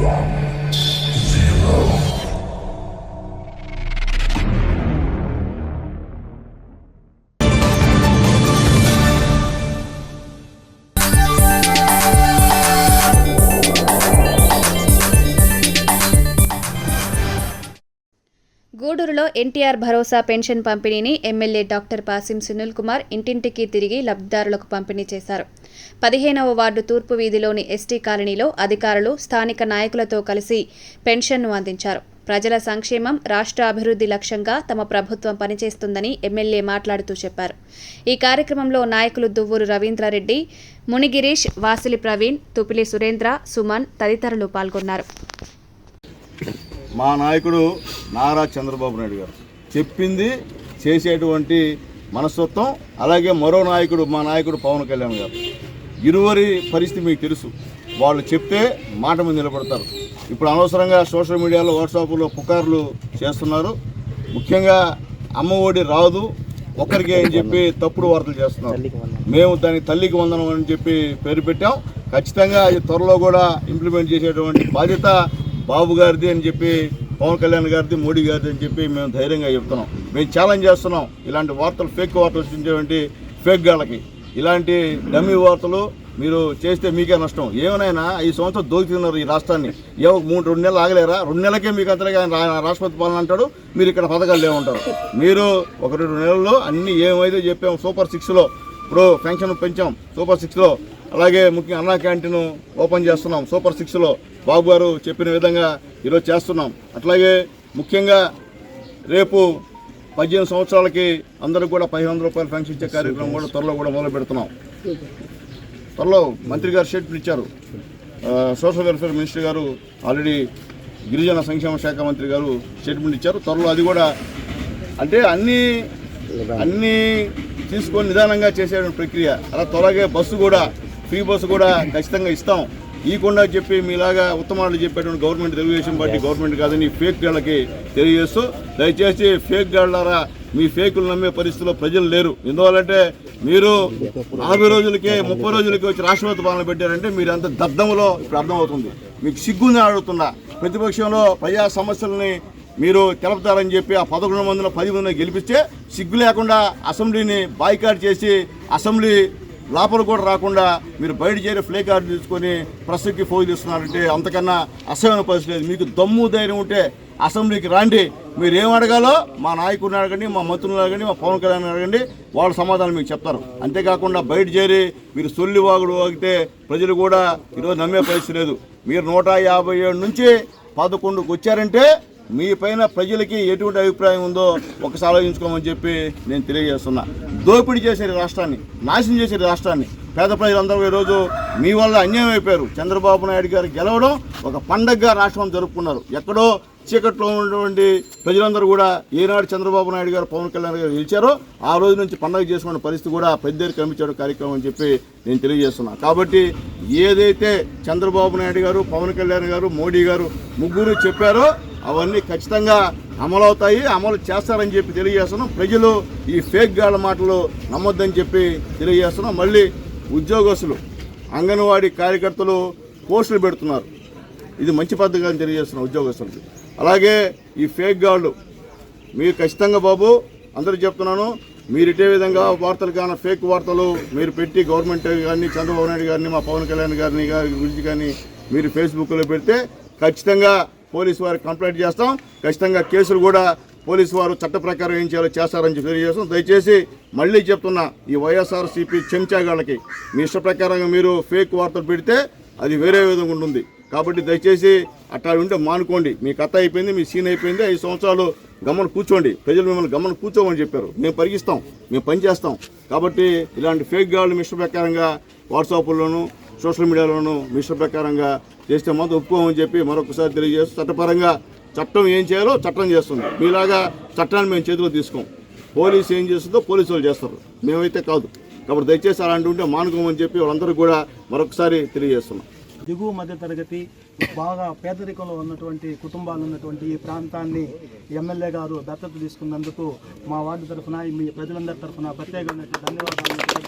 Yeah. గూడూరులో ఎన్టీఆర్ భరోసా pension పంపిణీని MLA doctor పాసిం సునీల్ కుమార్ ఇంటింటికి తిరిగి లబ్ధిదారులకు పంపిణీ చేశారు. పదిహేనవ వార్డు తూర్పు వీధిలోని ఎస్టీ కాలనీలో అధికారులు స్థానిక నాయకులతో కలిసి పెన్షన్ను అందించారు. ప్రజల సంక్షేమం రాష్ట్ర అభివృద్ధి లక్ష్యంగా తమ ప్రభుత్వం పనిచేస్తుందని ఎమ్మెల్యే మాట్లాడుతూ చెప్పారు. ఈ కార్యక్రమంలో నాయకులు దువ్వూరు రవీంద్రారెడ్డి మునిగిరీష్ వాసిలి ప్రవీణ్ తుపిలి సురేంద్ర సుమన్ తదితరులు పాల్గొన్నారు. మా నాయకుడు నారా చంద్రబాబు నాయుడు గారు చెప్పింది చేసేటువంటి మనస్తత్వం అలాగే మరో నాయకుడు మా నాయకుడు పవన్ కళ్యాణ్ గారు. ఇరువురి పరిస్థితి మీకు తెలుసు. వాళ్ళు చెప్తే మాట మీద నిలబడతారు. ఇప్పుడు అనవసరంగా సోషల్ మీడియాలో వాట్సాప్లో పుకార్లు చేస్తున్నారు. ముఖ్యంగా అమ్మ ఒడి రాదు ఒక్కరికి అని చెప్పి తప్పుడు వార్తలు చేస్తున్నారు. మేము దానికి తల్లికి వందనం అని చెప్పి పేరు పెట్టాం. ఖచ్చితంగా అది త్వరలో కూడా ఇంప్లిమెంట్ చేసేటువంటి బాధ్యత బాబు గారిది అని చెప్పి పవన్ కళ్యాణ్ గారిది మోడీ గారిది అని చెప్పి మేము ధైర్యంగా చెప్తున్నాం. మేము ఛాలెంజ్ చేస్తున్నాం. ఇలాంటి వార్తలు ఫేక్ వార్తలు వచ్చినటువంటి ఫేక్ గాళ్ళకి. ఇలాంటి డమ్మీ వార్తలు మీరు చేస్తే మీకే నష్టం. ఏమైనా ఈ సంవత్సరం దోచుతున్నారు ఈ రాష్ట్రాన్ని. ఏ ఒక మూడు రెండు నెలలు ఆగలేరా? రెండు నెలలకే మీకు అంతగా ఆయన రాష్ట్రపతి పాలన అంటాడు మీరు ఇక్కడ పథకాలు లేవుంటారు మీరు ఒక రెండు నెలల్లో అన్ని ఏమైతే చెప్పాము సూపర్ సిక్స్లో ఇప్పుడు పెన్షన్ పెంచాం సూపర్ సిక్స్లో అలాగే ముఖ్యంగా అన్నా క్యాంటీన్ ఓపెన్ చేస్తున్నాం. సూపర్ సిక్స్లో బాబు గారు చెప్పిన విధంగా ఈరోజు చేస్తున్నాం. అట్లాగే ముఖ్యంగా రేపు పద్దెనిమిది సంవత్సరాలకి అందరికి కూడా పది వందల రూపాయలు పెన్షన్ ఇచ్చే కార్యక్రమం కూడా త్వరలో కూడా మొదలు పెడుతున్నాం. త్వరలో మంత్రి గారు స్టేట్మెంట్ ఇచ్చారు. సోషల్ వెల్ఫేర్ మినిస్టర్ గారు ఆల్రెడీ గిరిజన సంక్షేమ శాఖ మంత్రి గారు స్టేట్మెంట్ ఇచ్చారు. త్వరలో అది కూడా అంటే అన్నీ అన్నీ తీసుకొని నిదానంగా చేసే ప్రక్రియ. అలా త్వరగా బస్సు కూడా ఫ్రీ బస్సు కూడా ఖచ్చితంగా ఇస్తాం. ఈకుండా చెప్పి మీలాగా ఉత్తమాలు చెప్పేటువంటి గవర్నమెంట్ తెలుగుదేశం పార్టీ గవర్నమెంట్ కాదని ఫేక్ గాళ్ళకి తెలియజేస్తూ దయచేసి ఫేక్ గాళ్ళారా మీ ఫేకులు నమ్మే పరిస్థితిలో ప్రజలు లేరు. ఎందువల్లంటే మీరు నలభై రోజులకే ముప్పై రోజులకి వచ్చి రాష్ట్రపతి పాలన పెట్టారంటే మీరు అంత దద్దములో ఇప్పుడు అర్థమవుతుంది. మీకు సిగ్గుంది అడుగుతున్నా ప్రతిపక్షంలో ప్రజా సమస్యలని మీరు తెలుపుతారని చెప్పి ఆ పదకొండు మందిలో పది మందిని గెలిపిస్తే సిగ్గు లేకుండా అసెంబ్లీని బాయ్కాట్ చేసి అసెంబ్లీ లోపల కూడా రాకుండా మీరు బయట చేరి ఫ్లే కార్డు తీసుకొని ప్రెస్కి ఫోన్ చేస్తున్నారంటే అంతకన్నా అసహ్యమైన పరిస్థితి లేదు. మీకు దమ్ము ధైర్యం ఉంటే అసెంబ్లీకి రాండి. మీరు ఏం అడగాలో మా నాయకుడిని అడగండి మా మంత్రులను అడగండి మా పవన్ కళ్యాణ్ అడగండి వాళ్ళ సమాధానం మీకు చెప్తారు. అంతేకాకుండా బయట చేరి మీరు సొల్లి వాగుడు వాగితే ప్రజలు కూడా ఈరోజు నమ్మే పరిస్థితి లేదు. మీరు నూట యాభై ఏడు నుంచి పదకొండుకు వచ్చారంటే మీ పైన ప్రజలకి ఎటువంటి అభిప్రాయం ఉందో ఒకసారి ఆలోచించుకోమని చెప్పి నేను తెలియజేస్తున్నా. దోపిడీ చేసే రాష్ట్రాన్ని నాశనం చేసే రాష్ట్రాన్ని. పేద ప్రజలందరూ ఈరోజు మీ వల్ల అన్యాయం అయిపోయారు. చంద్రబాబు నాయుడు గారు గెలవడం ఒక పండగగా రాష్ట్రం జరుపుకున్నారు. ఎక్కడో చీకట్లో ఉన్నటువంటి ప్రజలందరూ కూడా ఏనాడు చంద్రబాబు నాయుడు గారు పవన్ కళ్యాణ్ గారు గెలిచారో ఆ రోజు నుంచి పండగ చేసుకునే పరిస్థితి కూడా పెద్ద కనిపించాడు కార్యక్రమం అని చెప్పి నేను తెలియజేస్తున్నాను కాబట్టి ఏదైతే చంద్రబాబు నాయుడు గారు పవన్ కళ్యాణ్ గారు మోడీ గారు ముగ్గురు చెప్పారో అవన్నీ ఖచ్చితంగా అమలవుతాయి అమలు చేస్తారని చెప్పి తెలియజేస్తున్నాం. ప్రజలు ఈ ఫేక్ గాళ్ళ మాటలు నమ్మొద్దని చెప్పి తెలియజేస్తున్నాం. మళ్ళీ ఉద్యోగస్తులు అంగన్వాడీ కార్యకర్తలు పోస్టులు పెడుతున్నారు. ఇది మంచి పద్ధతి అని తెలియజేస్తున్నాం ఉద్యోగస్తులకి. అలాగే ఈ ఫేక్ గాళ్ళు మీరు ఖచ్చితంగా బాబు అందరూ చెప్తున్నాను మీరు ఇటే విధంగా వార్తలు కానీ ఫేక్ వార్తలు మీరు పెట్టి గవర్నమెంట్ కానీ చంద్రబాబు నాయుడు గారిని మా పవన్ కళ్యాణ్ గారిని గురించి కానీ మీరు ఫేస్బుక్లో పెడితే ఖచ్చితంగా పోలీసు వారికి కంప్లైంట్ చేస్తాం. ఖచ్చితంగా కేసులు కూడా పోలీసు వారు చట్ట ప్రకారం ఏం చేయాలో చేస్తారని చెప్పి తెలియజేస్తాం. దయచేసి మళ్ళీ చెప్తున్నా ఈ వైఎస్ఆర్ సిపి చెంచాగాళ్ళకి మీ ఇష్ట ప్రకారంగా మీరు ఫేక్ వార్తలు పెడితే అది వేరే విధంగా ఉంటుంది. కాబట్టి దయచేసి అట్లా ఉంటే మానుకోండి. మీ కథ అయిపోయింది మీ సీన్ అయిపోయింది ఐదు సంవత్సరాలు గమన కూర్చోండి. ప్రజలు మిమ్మల్ని గమన కూర్చోమని చెప్పారు. మేము పరిగిస్తాం మేము పనిచేస్తాం. కాబట్టి ఇలాంటి ఫేక్ గాళ్ళు మీ ఇష్ట ప్రకారంగా వాట్సాప్లోను సోషల్ మీడియాలోనూ మిషన్ ప్రకారంగా చేస్తే మాత్రం ఒప్పుకోమని చెప్పి మరొకసారి తెలియజేస్తూ చట్టపరంగా చట్టం ఏం చేయాలో చట్టం చేస్తుంది. మీలాగా చట్టాన్ని మేము చేతిలో తీసుకోం. పోలీసు ఏం చేస్తుందో పోలీసు వాళ్ళు చేస్తారు. మేమైతే కాదు. కాబట్టి దయచేసి అలాంటి ఉంటే మానుకోమని చెప్పి వాళ్ళందరూ కూడా మరొకసారి తెలియజేస్తున్నాం. దిగువ మధ్య తరగతి బాగా పేదరికంలో ఉన్నటువంటి కుటుంబాలు ఉన్నటువంటి ఈ ప్రాంతాన్ని ఎమ్మెల్యే గారు దత్తత తీసుకున్నందుకు మా వార్డు తరఫున మీ ప్రజలందరి తరఫున ప్రత్యేకమైన ధన్యవాదాలు